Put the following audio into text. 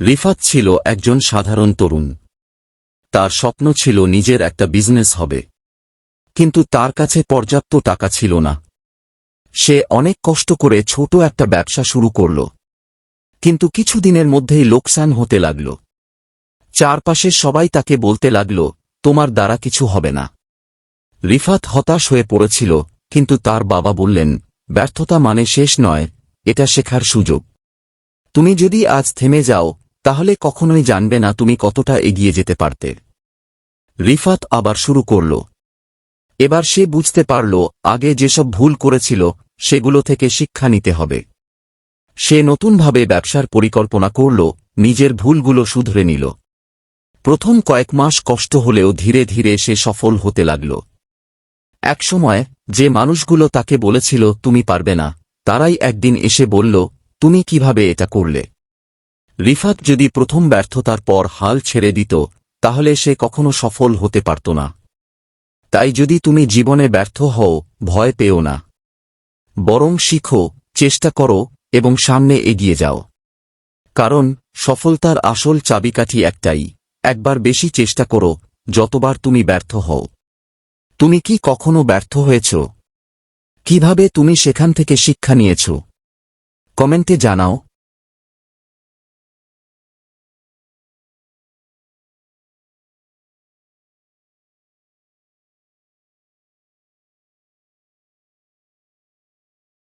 রিফাত ছিল একজন সাধারণ তরুণ। তার স্বপ্ন ছিল নিজের একটা বিজনেস হবে। কিন্তু তার কাছে পর্যাপ্ত টাকা ছিল না। সে অনেক কষ্ট করে ছোট একটা ব্যবসা শুরু করল। কিন্তু কিছুদিনের মধ্যেই লোকসান হতে লাগল। চারপাশে সবাই তাকে বলতে লাগল, তোমার দ্বারা কিছু হবে না। রিফাত হতাশ হয়ে পড়েছিল, কিন্তু তার বাবা বললেন, ব্যর্থতা মানে শেষ নয়, এটা শেখার সুযোগ। তুমি যদি আজ থেমে যাও তাহলে কখনোই জানবে না তুমি কতটা এগিয়ে যেতে পারতে। রিফাত আবার শুরু করল। এবার সে বুঝতে পারল, আগে যেসব ভুল করেছিল, সেগুলো থেকে শিক্ষা নিতে হবে। সে নতুনভাবে ব্যবসার পরিকল্পনা করল, নিজের ভুলগুলো শুধরে নিল। প্রথম কয়েক মাস কষ্ট হলেও ধীরে ধীরে সে সফল হতে লাগল। একসময়, যে মানুষগুলো তাকে বলেছিল, তুমি পারবে না, তারাই একদিন এসে বলল, তুমি কীভাবে এটা করলে? রিফাত যদি প্রথম ব্যর্থতার পর হাল ছেড়ে দিত, তাহলে সে কখনো সফল হতে পারত না। তাই যদি তুমি জীবনে ব্যর্থ হও, ভয় পেও না। বরং শিখো, চেষ্টা করো, এবং সামনে এগিয়ে যাও। কারণ, সফলতার আসল চাবিকাঠি একটাই, একবার বেশি চেষ্টা করো, যতবার তুমি ব্যর্থ হও। তুমি কি কখনো ব্যর্থ হয়েছ? কীভাবে তুমি সেখান থেকে শিক্ষা নিয়েছ? কমেন্টে জানাও।